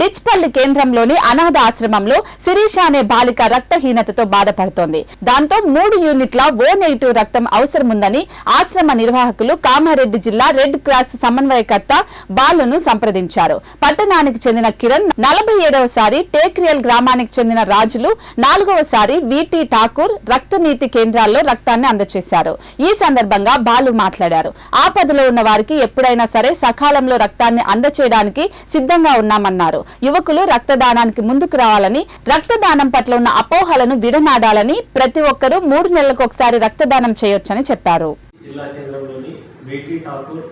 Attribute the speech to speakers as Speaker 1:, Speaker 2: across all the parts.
Speaker 1: డిచ్పల్లి కేంద్రంలోని అనాథ ఆశ్రమంలో శిరీష అనే బాలిక రక్తహీనతతో బాధపడుతోంది. దాంతో మూడు యూనిట్ల ఓ నెగిటివ్ రక్తం అవసరముందని ఆశ్రమ నిర్వాహకులు కామారెడ్డి జిల్లా రెడ్ క్రాస్ సమన్వయకర్త బాలును సంప్రదించారు. పట్టణానికి చెందిన కిరణ్ నలభై ఏడవసారి టేక్రియల్ గ్రామానికి చెందిన రాజులు నాలుగవసారి విటి ఠాకూర్ రక్తనీతి కేంద్రాల్లో రక్తాన్ని అందజేశారు ఈ సందర్భంగా బాలు మాట్లాడారు. ఆపదలో ఉన్న వారికి ఎప్పుడైనా సరే సకాలంలో రక్తాన్ని అందచేయడానికి సిద్ధంగా ఉన్నామన్నారు. యువకులు రక్తదానానికి ముందుకు రావాలని రక్తదానం పట్ల ఉన్న అపోహలను విడనాడాలని ప్రతి ఒక్కరూ మూడు నెలలకు ఒకసారి రక్తదానం చేయొచ్చని చెప్పారు.
Speaker 2: జిల్లా కేంద్రంలోని బీటీ ఠాకూర్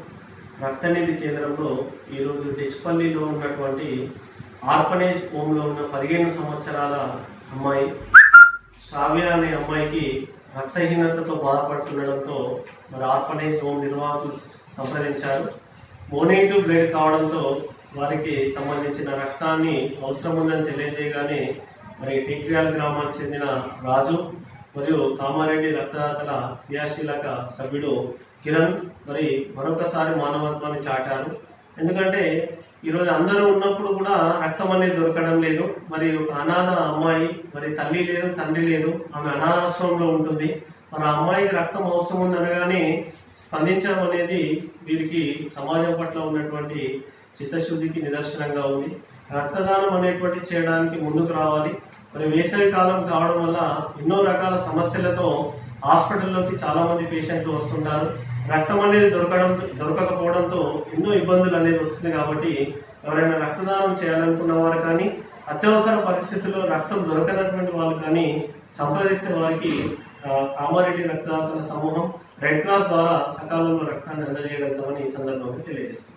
Speaker 2: రక్తనిధి కేంద్రంలో ఈరోజు డిచ్పల్లిలో ఉన్నటువంటి హోమ్లో ఉన్న పదిహేను సంవత్సరాల అమ్మాయి శ్రావ్య అనే అమ్మాయికి రక్తహీనతతో బాధపడుతుండడంతో మరి ఆర్ఫనేజ్ హోమ్ నిర్వాహకులు సంప్రదించారు. మోనేటివ్ బ్లడ్ కావడంతో వారికి సంబంధించిన రక్తాన్ని అవసరం ఉందని తెలియజేయగానే మరి టిక్రియాల గ్రామానికి చెందిన రాజు మరియు కామారెడ్డి రక్తదాతల క్రియాశీలక సభ్యుడు కిరణ్ మరి మరొకసారి మానవత్వాన్ని చాటారు. ఎందుకంటే ఈరోజు అందరూ ఉన్నప్పుడు కూడా రక్తం అనేది దొరకడం లేదు. మరి ఒక అనాథ అమ్మాయి మరి తల్లి లేదు తండ్రి లేదు. ఆమె అనాథాశ్రమంలో ఉంటుంది. మరి అమ్మాయికి రక్తం అవసరం ఉందనగానే స్పందించడం అనేది వీరికి సమాజం పట్ల ఉన్నటువంటి చిత్తశుద్ధికి నిదర్శనంగా ఉంది. రక్తదానం అనేటువంటి చేయడానికి ముందుకు రావాలి. మరి వేసవి కాలం కావడం వల్ల ఎన్నో రకాల సమస్యలతో హాస్పిటల్లోకి చాలా మంది పేషెంట్లు వస్తుంటారు. రక్తం అనేది దొరకడం దొరకకపోవడంతో ఎన్నో ఇబ్బందులు అనేది వస్తుంది కాబట్టి ఎవరైనా రక్తదానం చేయాలనుకున్న వారు కానీ అత్యవసర పరిస్థితుల్లో రక్తం దొరకనటువంటి వాళ్ళు కానీ సంప్రదిస్తే వారికి కామారెడ్డి రక్తదాతల సమూహం రెడ్ క్రాస్ ద్వారా సకాలంలో రక్తాన్ని అందజేయగలుగుతామని ఈ సందర్భంగా తెలియజేస్తుంది